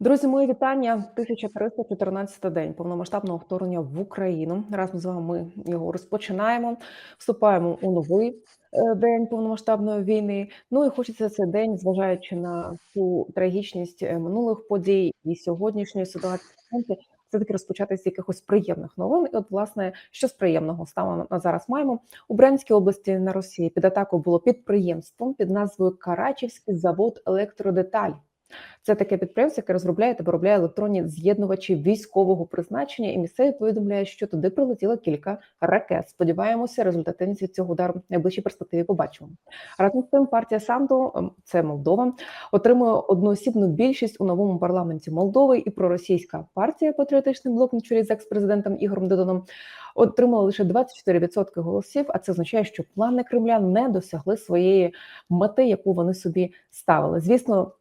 Друзі, мої вітання. 1314 день повномасштабного вторгнення в Україну. Разом з вами ми його розпочинаємо. Вступаємо у новий е, день повномасштабної війни. Ну і хочеться цей день, зважаючи на всю трагічність е, минулих подій і сьогоднішньої ситуації, все таки розпочати з якихось приємних новин. І от, власне, що з приємного станом на зараз маємо у Брянській області на Росії під атакою було підприємством під назвою Карачівський завод електродеталь. Це таке підприємство, яке розробляє та виробляє електронні з'єднувачі військового призначення, і місцеві повідомляють, що туди прилетіло кілька ракет. Сподіваємося, результативність цього удару в найближчій перспективі побачимо. Разом з тим, партія Санду, ем, це Молдова, отримує одноосібну більшість у новому парламенті Молдови і проросійська партія Патріотичний блок на чолі з екс-президентом Ігорем Додоном отримала лише 24% голосів. А це означає, що плани Кремля не досягли своєї мети, яку вони собі ставили. Звісно.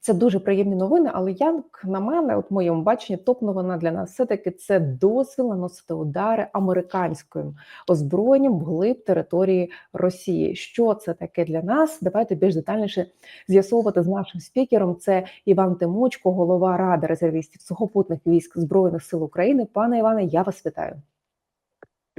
Це дуже приємні новини, але як на мене, от в моєму баченні, топ новина для нас все таки це дозвіл наносити удари американським озброєнням вглиб території Росії. Що це таке для нас? Давайте більш детальніше з'ясовувати з нашим спікером. Це Іван Тимочко, голова ради резервістів сухопутних військ збройних сил України. Пане Іване, я вас вітаю.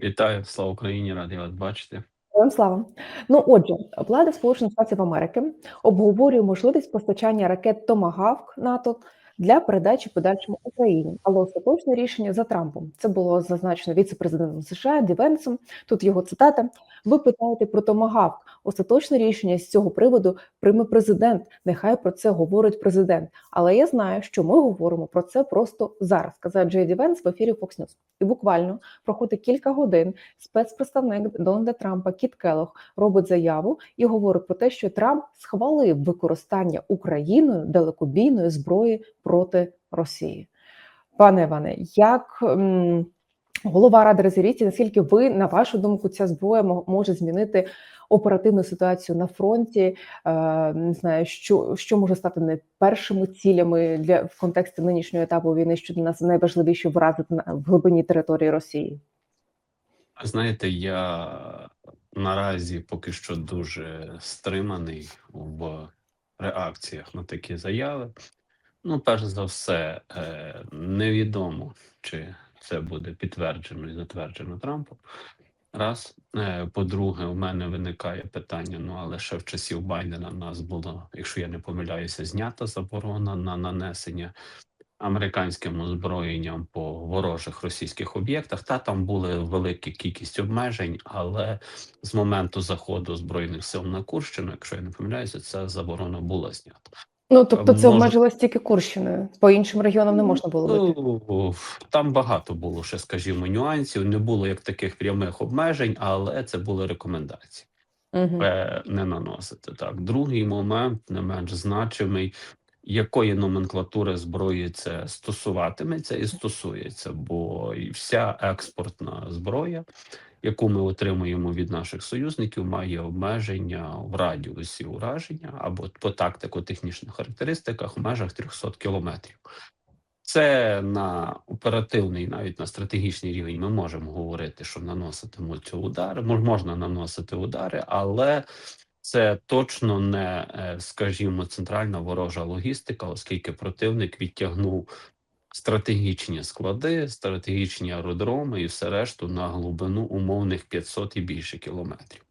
Вітаю, слава Україні, радий вас бачити. Героям слава. Ну, отже, влада Сполучених Штатів Америки обговорює можливість постачання ракет Томагавк НАТО для передачі подальшому Україні, але остаточне рішення за Трампом. Це було зазначено віце-президентом США Дівенсом. Тут його цитата. Ви питаєте про Томагавк. Остаточне рішення з цього приводу прийме президент. Нехай про це говорить президент. Але я знаю, що ми говоримо про це просто зараз. Сказав Джей Дівенс в ефірі Fox News. І буквально проходить кілька годин. Спецпредставник Дональда Трампа Кіт Келох робить заяву і говорить про те, що Трамп схвалив використання Україною далекобійної зброї проти Росії. Пане Іване, як голова ради резервістів, наскільки ви, на вашу думку, ця зброя може змінити оперативну ситуацію на фронті? Е, не знаю, що що може стати не першими цілями для в контексті нинішнього етапу війни, що для нас найважливіше вразити на в глибині території Росії? Знаєте, я наразі поки що дуже стриманий в реакціях на такі заяви. Ну, перш за все, е, невідомо, чи це буде підтверджено і затверджено Трампом. Раз. Е, по-друге, у мене виникає питання: ну але ще в часів Байдена нас було, якщо я не помиляюся, знята заборона на нанесення американським озброєнням по ворожих російських об'єктах. Та там були велика кількість обмежень, але з моменту заходу збройних сил на Курщину, якщо я не помиляюся, ця заборона була знята. Ну, тобто це Може- обмежилось тільки Курщиною, по іншим регіонам не можна було бити. Ну, там багато було ще, скажімо, нюансів. Не було як таких прямих обмежень, але це були рекомендації. Угу. Е, не наносити. Так, другий момент, не менш значимий, якої номенклатури зброї це стосуватиметься і стосується, бо і вся експортна зброя, яку ми отримуємо від наших союзників, має обмеження в радіусі ураження або по тактико-технічних характеристиках в межах 300 кілометрів. Це на оперативний, навіть на стратегічний рівень, ми можемо говорити, що наноситимуться удари. Мож- можна наносити удари, але це точно не, е, скажімо, центральна ворожа логістика, оскільки противник відтягнув стратегічні склади, стратегічні аеродроми і все решту на глибину умовних 500 і більше кілометрів.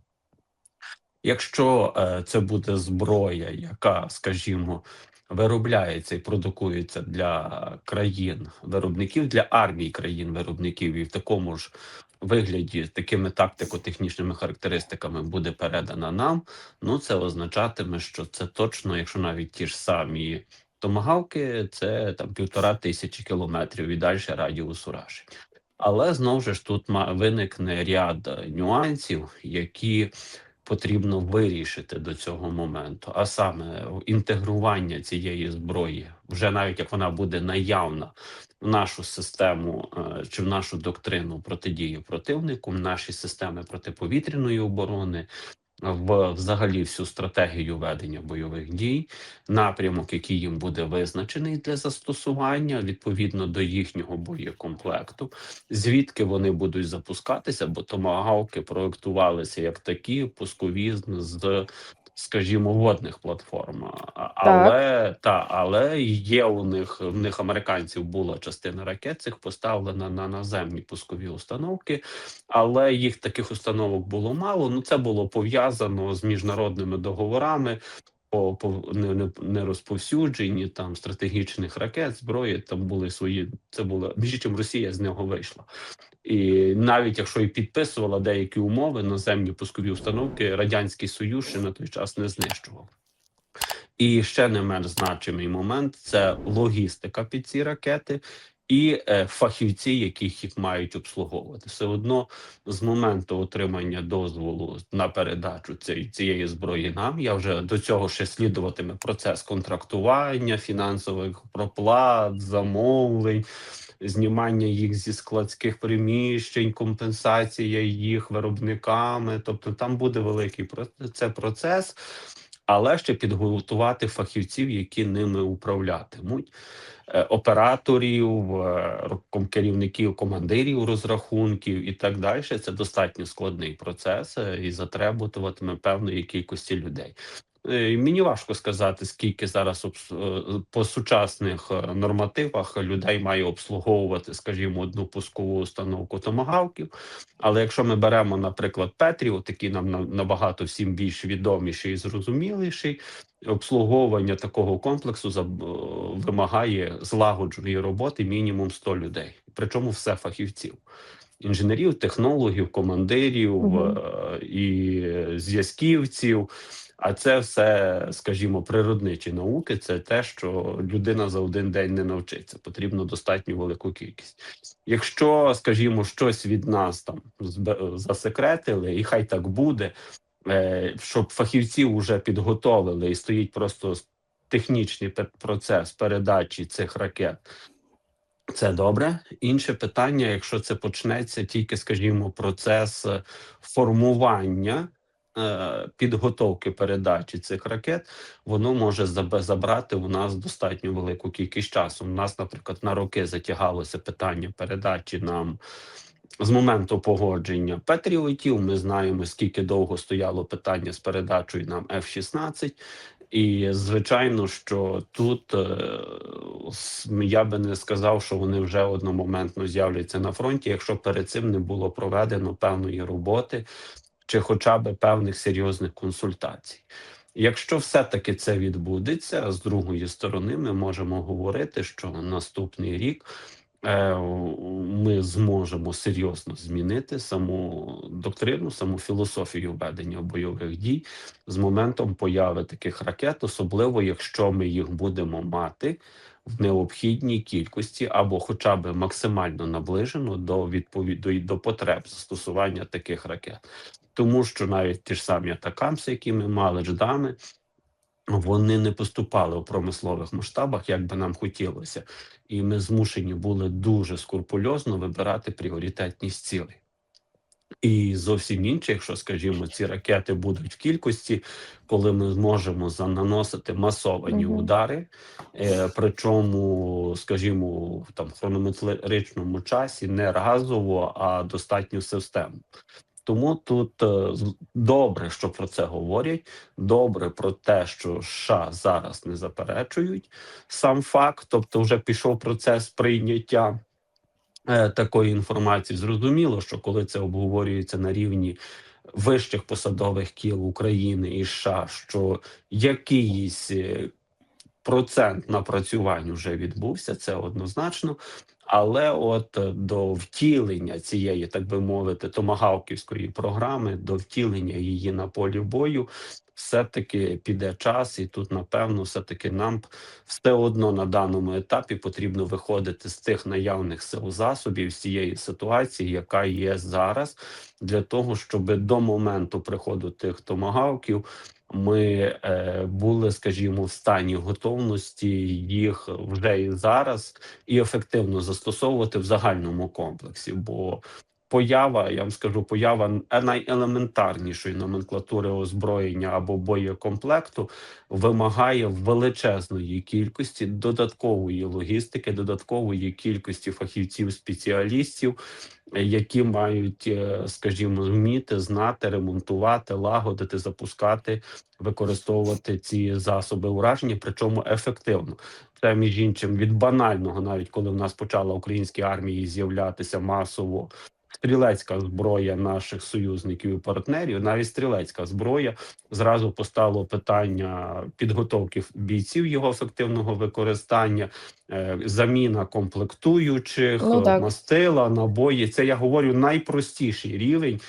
Якщо е, це буде зброя, яка, скажімо, виробляється і продукується для країн виробників, для армій країн виробників, і в такому ж вигляді такими тактико-технічними характеристиками буде передана нам, ну це означатиме, що це точно, якщо навіть ті ж самі томагавки, це там півтора тисячі кілометрів і далі радіус уражень. Але знову ж тут виникне ряд е, нюансів, які потрібно вирішити до цього моменту, а саме інтегрування цієї зброї, вже навіть як вона буде наявна в нашу систему е, чи в нашу доктрину протидії противнику, в наші системи протиповітряної оборони. В взагалі всю стратегію ведення бойових дій, напрямок, який їм буде визначений для застосування відповідно до їхнього боєкомплекту, звідки вони будуть запускатися, бо томагавки проектувалися як такі пускові з- скажімо, водних платформ. Але та але є у них в них американців була частина ракет цих поставлена на наземні пускові установки, але їх таких установок було мало. Ну це було пов'язано з міжнародними договорами. По, по не, не, розповсюдженні там стратегічних ракет, зброї там були свої. Це було більше, чим Росія з нього вийшла. І навіть якщо і підписувала деякі умови наземні пускові установки, радянський союз ще на той час не знищував. І ще не менш значимий момент це логістика під ці ракети і е, фахівці, яких їх мають обслуговувати. Все одно з моменту отримання дозволу на передачу цієї, зброї нам я вже до цього ще слідуватиме процес контрактування, фінансових проплат, замовлень. Знімання їх зі складських приміщень, компенсація їх виробниками. Тобто там буде великий це процес, але ще підготувати фахівців, які ними управлятимуть. е, Операторів, е, керівників, командирів розрахунків і так далі. Це достатньо складний процес е, і затребуватиме певної кількості людей. Е, Мені важко сказати, скільки зараз е, по сучасних е, нормативах людей має обслуговувати, скажімо, одну пускову установку томагавків. Але якщо ми беремо, наприклад, Петріо, такий нам набагато всім більш відоміший і зрозуміліший, обслуговування такого комплексу вимагає злагодженої роботи мінімум 100 людей. Причому все фахівців. Інженерів, технологів, командирів е, і зв'язківців. А це все, скажімо, природничі науки. Це те, що людина за один день не навчиться. Потрібно достатньо велику кількість. Якщо, скажімо, щось від нас там засекретили, і хай так буде, е, щоб фахівців вже підготовили і стоїть просто технічний процес передачі цих ракет. Це добре. Інше питання, якщо це почнеться тільки, скажімо, процес е, формування підготовки передачі цих ракет, воно може забрати у нас достатньо велику кількість часу. У нас, наприклад, на роки затягалося питання передачі нам. З моменту погодження Петріотів ми знаємо, скільки довго стояло питання з передачею нам F-16. І звичайно, що тут е, я би не сказав, що вони вже одномоментно з'являться на фронті, якщо перед цим не було проведено певної роботи чи хоча б певних серйозних консультацій. Якщо все-таки це відбудеться, з другої сторони, ми можемо говорити, що наступний рік е, ми зможемо серйозно змінити саму доктрину, саму філософію ведення бойових дій з моментом появи таких ракет, особливо якщо ми їх будемо мати в необхідній кількості або хоча б максимально наближено до відповіді до потреб застосування таких ракет. Тому що навіть ті ж самі атакамси, які ми мали ждами, вони не поступали у промислових масштабах, як би нам хотілося, і ми змушені були дуже скрупульозно вибирати пріоритетність цілей. І зовсім інше, якщо, скажімо, ці ракети будуть в кількості, коли ми зможемо наносити масовані Мгм. удари, е, причому, скажімо, в там хронометричному часі не разово, а достатньо системно. Тому тут е, добре, що про це говорять. Добре про те, що США зараз не заперечують сам факт, тобто вже пішов процес прийняття е, такої інформації. Зрозуміло, що коли це обговорюється на рівні вищих посадових кіл України і США, що якийсь е, процент напрацювань вже відбувся, це однозначно. Але от е, до втілення цієї, так би мовити, томагавківської програми, до втілення її на полі бою, все-таки піде час, і тут, напевно, все-таки нам все одно на даному етапі потрібно виходити з тих наявних сил засобів з цієї ситуації, яка є зараз, для того, щоб до моменту приходу тих томагавків ми е, були, скажімо, в стані готовності їх вже і зараз і ефективно застосовувати в загальному комплексі. Бо поява, я вам скажу, поява найелементарнішої номенклатури озброєння або боєкомплекту вимагає величезної кількості додаткової логістики, додаткової кількості фахівців, спеціалістів, е, які мають, е, скажімо, вміти знати, ремонтувати, лагодити, запускати, використовувати ці засоби ураження, причому ефективно. Це між іншим від банального, навіть коли в нас почала українській армії з'являтися масово стрілецька зброя наших союзників і партнерів, навіть стрілецька зброя зразу постало питання підготовки бійців його ефективного використання, е, заміна комплектуючих, Ну, мастила, набої. Це я говорю найпростіший рівень.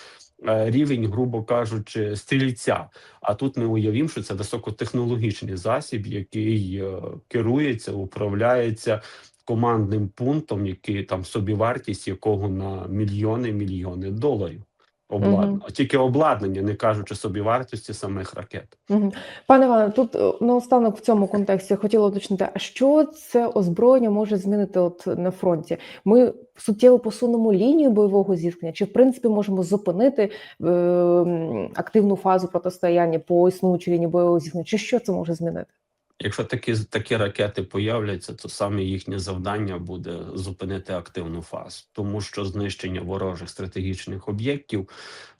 е, Рівень, грубо кажучи, стрільця. А тут ми уявімо, що це високотехнологічний засіб, який е, керується, управляється командним пунктом, який там собівартість якого на мільйони мільйони доларів. Обладнання Мгм. тільки обладнання, не кажучи собівартості самих ракет. Мгм. Пане Іване, тут е, наостанок в цьому контексті хотіла уточнити, а що це озброєння може змінити от на фронті? Ми суттєво посунемо лінію бойового зіткнення, чи в принципі можемо зупинити е, активну фазу протистояння по існуючій лінії бойового зіткнення? Чи що це може змінити? Якщо такі такі ракети появляться, то саме їхнє завдання буде зупинити активну фазу, тому що знищення ворожих стратегічних об'єктів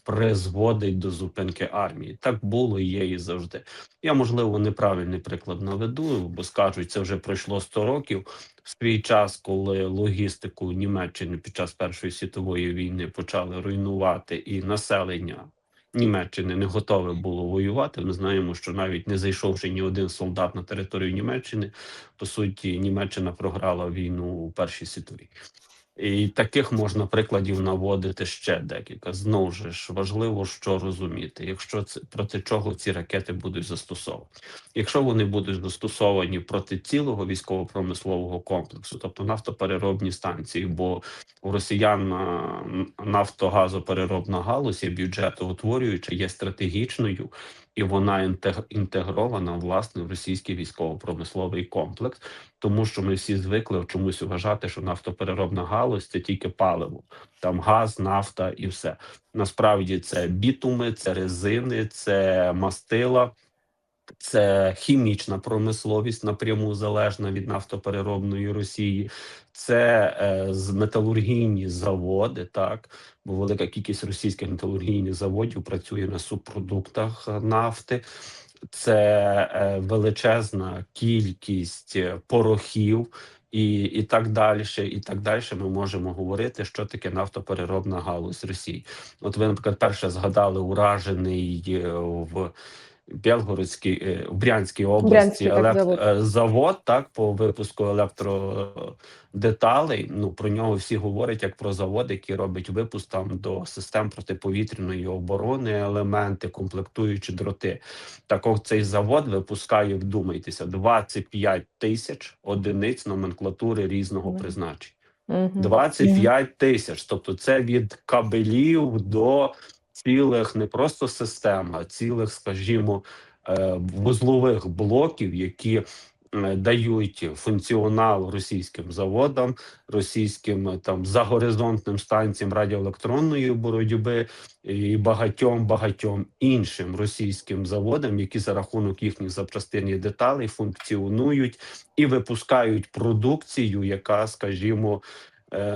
призводить до зупинки армії. Так було є і завжди. Я можливо неправильний приклад наведу, бо скажуть, це вже пройшло 100 років. В свій час, коли логістику Німеччини під час Першої світової війни почали руйнувати і населення Німеччини не готове було воювати. Ми знаємо, що навіть не зайшовши ні один солдат на територію Німеччини, по суті, Німеччина програла війну у Першій світовій. І таких можна прикладів наводити ще декілька. Знову ж важливо, що розуміти, якщо це проти чого ці ракети будуть застосовані. Якщо вони будуть застосовані проти цілого військово-промислового комплексу, тобто нафтопереробні станції, бо у росіян нафтогазопереробна галузь є бюджетоутворююча, є стратегічною, і вона інтег- інтегрована власне в російський військово-промисловий комплекс, тому що ми всі звикли чомусь вважати, що нафтопереробна галузь це тільки паливо, там газ, нафта і все. Насправді це бітуми, це резини, це мастила. Це хімічна промисловість напряму залежна від нафтопереробної Росії, це е, з металургійні заводи, так бо велика кількість російських металургійних заводів працює на субпродуктах нафти. Це е, величезна кількість е, порохів і, і так далі. І так далі. Ми можемо говорити, що таке нафтопереробна галузь Росії. От ви, наприклад, перше згадали уражений е, в. Білгородській е, в Брянській області елект- завод. е, завод так по випуску електродеталей. Ну про нього всі говорять як про завод, який робить випуск там до систем протиповітряної оборони, елементи, комплектуючі дроти. Так от цей завод випускає, вдумайтеся, 25 тисяч одиниць номенклатури різного Мгм. призначення. Мгм. 25 тисяч. Тобто, це від кабелів до цілих не просто систем, а цілих, скажімо, е, вузлових блоків, які е, дають функціонал російським заводам, російським е, там загоризонтним станціям радіоелектронної боротьби і багатьом багатьом іншим російським заводам, які за рахунок їхніх запчастин і деталей функціонують і випускають продукцію, яка, скажімо,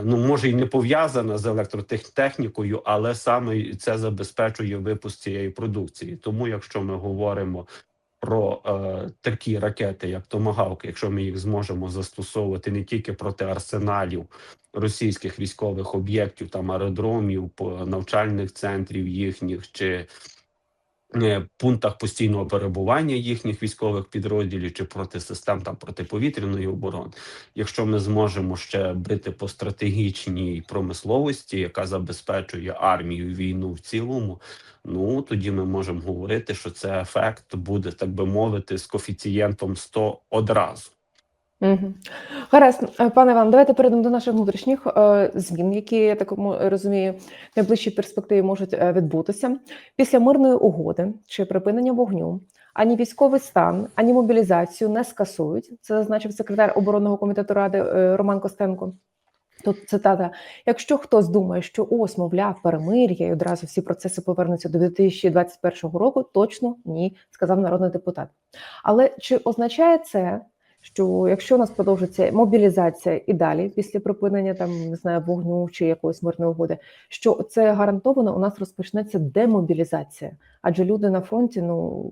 ну може й не пов'язана з електротехнікою, але саме це забезпечує випуск цієї продукції. Тому, якщо ми говоримо про е, такі ракети, як Томагавк, якщо ми їх зможемо застосовувати не тільки проти арсеналів російських військових об'єктів, там аеродромів, навчальних центрів їхніх чи е, пунктах постійного перебування їхніх військових підрозділів чи проти систем там протиповітряної оборони. Якщо ми зможемо ще бити по стратегічній промисловості, яка забезпечує армію війну в цілому, ну тоді ми можемо говорити, що це ефект буде, так би мовити, з коефіцієнтом 100 одразу. Мгм. Гаразд, Е, пане Іван, давайте перейдемо до наших внутрішніх е, змін, які я так розумію, в найближчій перспективі можуть е, відбутися після мирної угоди чи припинення вогню. Ані військовий стан, ані мобілізацію не скасують. Це зазначив секретар оборонного комітету ради Роман Костенко. Тут цитата: якщо хтось думає, що ось, мовляв, перемир'я і одразу всі процеси повернуться до 2021 року, точно ні, сказав народний депутат. Але чи означає це, що якщо у нас продовжиться мобілізація і далі після припинення там не знаю вогню чи якоїсь мирної угоди, що це гарантовано у нас розпочнеться демобілізація? Адже люди на фронті, ну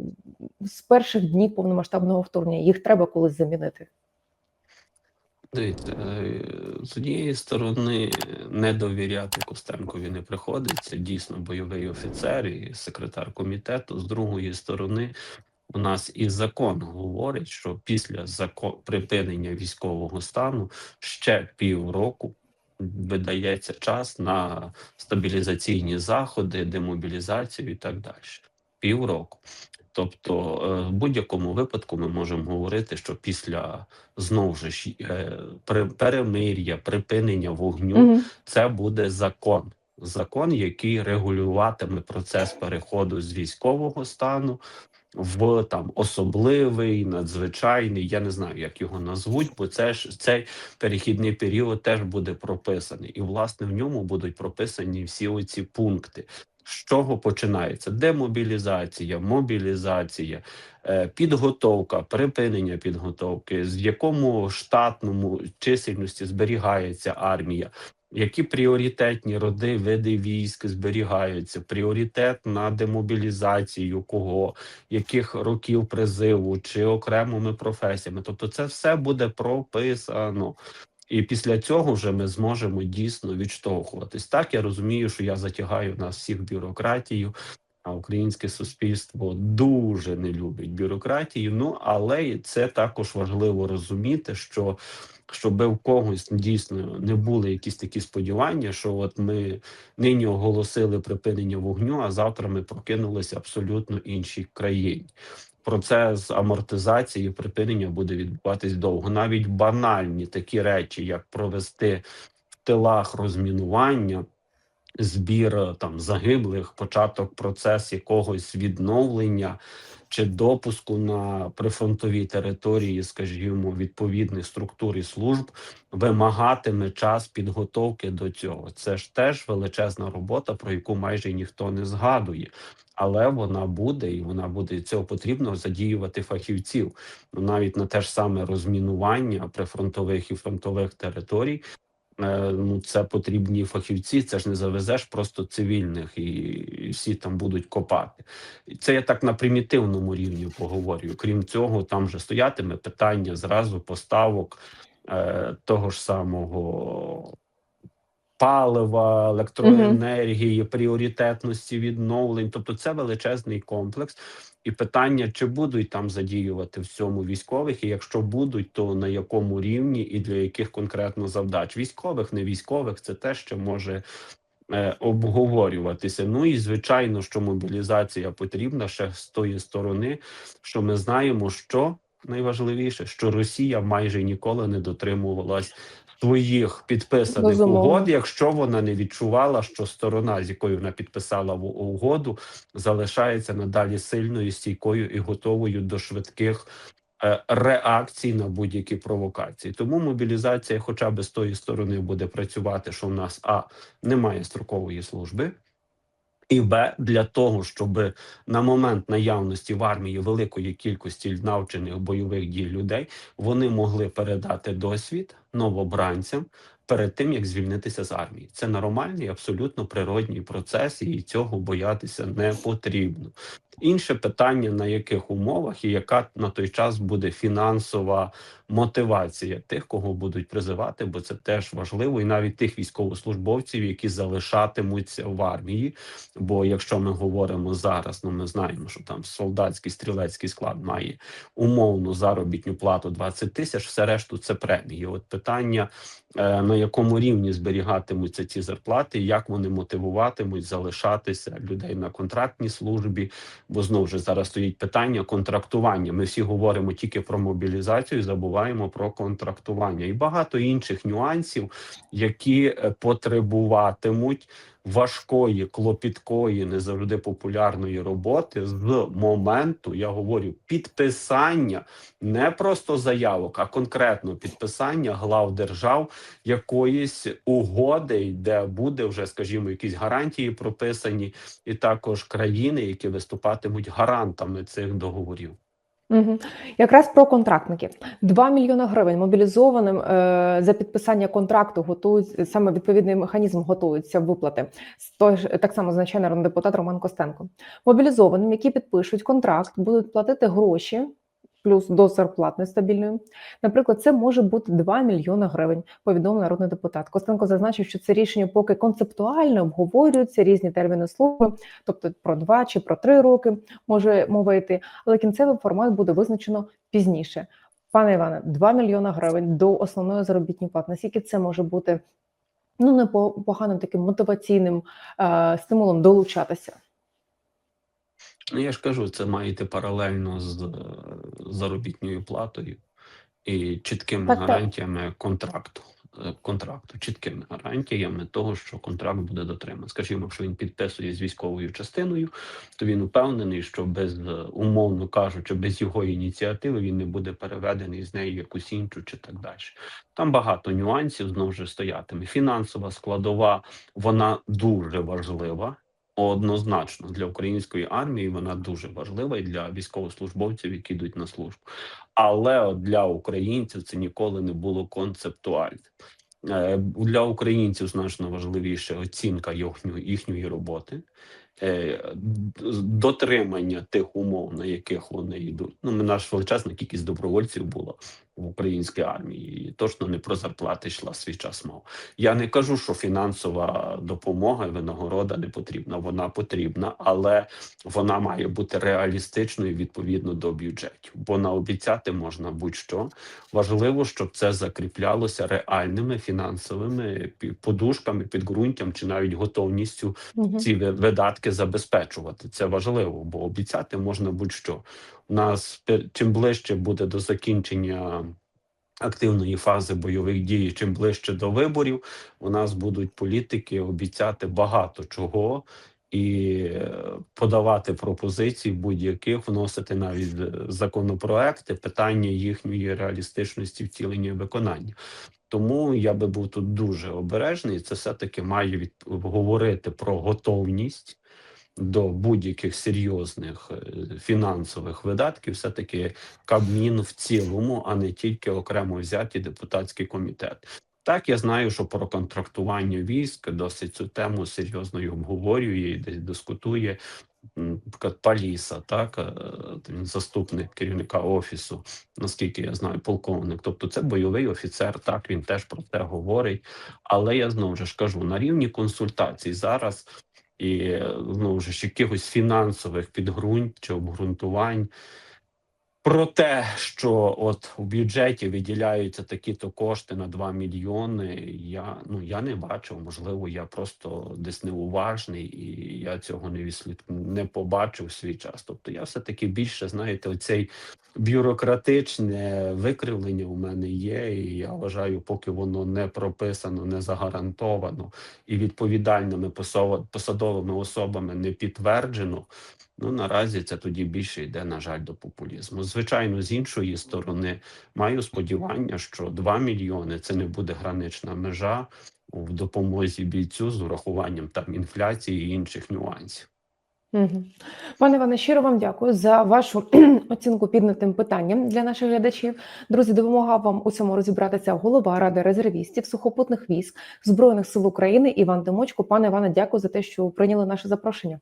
з перших днів повномасштабного вторгнення їх треба колись замінити. Дивіться, е, з однієї сторони, не довіряти Костенкові не приходиться. Дійсно, бойовий офіцер і секретар комітету. З другої сторони, у нас і закон говорить, що після закон припинення військового стану ще півроку видається час на стабілізаційні заходи, демобілізацію і так далі. Півроку. Тобто, е, в будь-якому випадку ми можемо говорити, що після знову ж е, перемир'я, припинення вогню, Мгм. це буде закон. Закон, який регулюватиме процес переходу з військового стану в там особливий, надзвичайний. Я не знаю, як його назвуть, бо це ж цей перехідний період теж буде прописаний, і власне в ньому будуть прописані всі оці пункти. З чого починається демобілізація, мобілізація, е, підготовка, припинення підготовки, з якому штатному чисельності зберігається армія, які пріоритетні роди, види військ зберігаються, пріоритет на демобілізацію кого, яких років призиву чи окремими професіями. Тобто, це все буде прописано. І після цього вже ми зможемо дійсно відштовхуватись. Так я розумію, що я затягаю нас всіх бюрократію, а українське суспільство дуже не любить бюрократію. Ну але це також важливо розуміти, що щоб в когось дійсно не були якісь такі сподівання, що от ми нині оголосили припинення вогню, а завтра ми прокинулися абсолютно іншій країні. Процес амортизації припинення буде відбуватись довго. Навіть банальні такі речі, як провести в тилах розмінування, збір е, там загиблих, початок процес якогось відновлення чи допуску на прифронтові території, скажімо, відповідних структур і служб, вимагатиме час підготовки до цього. Це ж теж величезна робота, про яку майже ніхто не згадує. Але вона буде, і вона буде цього потрібно задіювати фахівців. Ну, навіть на те ж саме розмінування прифронтових і фронтових територій. Е, Ну, це потрібні фахівці. Це ж не завезеш просто цивільних, і, всі там будуть копати. Це я так на примітивному рівні поговорю. Крім цього, там вже стоятиме питання зразу поставок е, того ж самого палива, електроенергії, пріоритетності відновлень. Тобто, це величезний комплекс. І питання, чи будуть там задіювати в цьому військових, і якщо будуть, то на якому рівні і для яких конкретно завдач військових, не військових, це те, що може е, обговорюватися. Ну і звичайно, що мобілізація потрібна ще з тої сторони, що ми знаємо, що найважливіше, що Росія майже ніколи не дотримувалась своїх підписаних Безумовно. угод, якщо вона не відчувала, що сторона, з якою вона підписала угоду, залишається надалі сильною, стійкою і готовою до швидких е, реакцій на будь-які провокації. Тому мобілізація, хоча б з тої сторони, буде працювати, що в нас а немає строкової служби. І Б для того, щоб на момент наявності в армії великої кількості навчених бойових дій людей вони могли передати досвід новобранцям перед тим як звільнитися з армії. Це нормальний, абсолютно природній процес, і цього боятися не потрібно. Інше питання: на яких умовах і яка на той час буде фінансова мотивація тих, кого будуть призивати, бо це теж важливо, і навіть тих військовослужбовців, які залишатимуться в армії. Бо якщо ми говоримо зараз, ну ми знаємо, що там солдатський стрілецький склад має умовну заробітну плату 20 тисяч, все решту це премії. От питання е, на якому рівні зберігатимуться ці зарплати, як вони мотивуватимуть залишатися людей на контрактній службі. Бо знову ж зараз стоїть питання контрактування. Ми всі говоримо тільки про мобілізацію, забуваємо про контрактування і багато інших нюансів, які е, потребуватимуть важкої, клопіткої, не завжди популярної роботи з моменту, я говорю, підписання не просто заявок, а конкретно підписання глав держав якоїсь угоди, де буде вже, скажімо, якісь гарантії прописані, і також країни, які виступатимуть гарантами цих договорів. Угу. Якраз про контрактників. 2 мільйони гривень мобілізованим е, за підписання контракту готують саме відповідний механізм готуються виплати. Той ж так само зазначає народний депутат Роман Костенко. Мобілізованим, які підпишуть контракт, будуть платити гроші. Плюс до зарплат нестабільної. Наприклад, це може бути 2 мільйони гривень. Повідомив народний депутат. Костенко зазначив, що це рішення поки концептуально обговорюються різні терміни служби, тобто про 2 чи про 3 роки може мова йти, але кінцевий формат буде визначено пізніше. Пане Іване, 2 мільйони гривень до основної заробітної плати. Наскільки це може бути ну непоганим таким мотиваційним е, стимулом долучатися? Ну, я ж кажу, це має йти паралельно з е, заробітною платою і чіткими Так, гарантіями контракту. е, Контракту, чіткими гарантіями того, що контракт буде дотриманий. Скажімо, якщо він підписує з військовою частиною, то він упевнений, що без е, умовно кажучи, без його ініціативи він не буде переведений з неї в якусь іншу чи так далі. Там багато нюансів знову ж стоятиме. Фінансова складова вона дуже важлива. Однозначно для української армії вона дуже важлива і для військовослужбовців, які йдуть на службу. Але для українців це ніколи не було концептуально. Е, Для українців значно важливіше оцінка їхньої, їхньої роботи, е, дотримання тих умов, на яких вони йдуть. Ну, ми наш величезна кількість добровольців була в українській армії, і точно не про зарплати йшла свій час мов. Я не кажу, що фінансова допомога і винагорода не потрібна. Вона потрібна, але вона має бути реалістичною відповідно до бюджетів. Бо наобіцяти можна будь-що. Важливо, щоб це закріплялося реальними фінансовими подушками, підґрунтям чи навіть готовністю Угу. ці видатки забезпечувати. Це важливо, бо обіцяти можна будь-що. Нас чим ближче буде до закінчення активної фази бойових дій, чим ближче до виборів, у нас будуть політики обіцяти багато чого. І е, подавати пропозиції будь-яких, вносити навіть е, законопроекти, питання їхньої реалістичності втілення виконання. Тому я би був тут дуже обережний. Це все-таки має від... говорити про готовність до будь-яких серйозних е, фінансових видатків, все-таки Кабмін в цілому, а не тільки окремо взяті депутатський комітет. Так, я знаю, що про контрактування військ досить цю тему серйозно обговорює і десь дискутує. Наприклад, Паліса, так е, він заступник керівника офісу, наскільки я знаю, полковник. Тобто, це бойовий офіцер. Так він теж про це говорить. Але я знову ж кажу на рівні консультацій зараз і знову ж якихось фінансових підґрунт чи обґрунтувань. Про те, що от у бюджеті виділяються такі-то кошти на 2 мільйони, я ну я не бачив. Можливо, я просто десь неуважний, і я цього не відслід не побачив в свій час. Тобто, я все таки більше знаєте, оцей бюрократичне викривлення у мене є. І я вважаю, поки воно не прописано, не загарантовано і відповідальними посадовими особами не підтверджено. Ну наразі це тоді більше йде, на жаль, до популізму. Звичайно, з іншої сторони, маю сподівання, що 2 мільйони це не буде гранична межа в допомозі бійцю з урахуванням там інфляції і інших нюансів. Пане Іване, щиро вам дякую за вашу оцінку піднятим питанням для наших глядачів. Друзі, допомагав вам у цьому розібратися голова Ради резервістів сухопутних військ Збройних сил України Іван Тимочко. Пане Іване, дякую за те, що прийняли наше запрошення.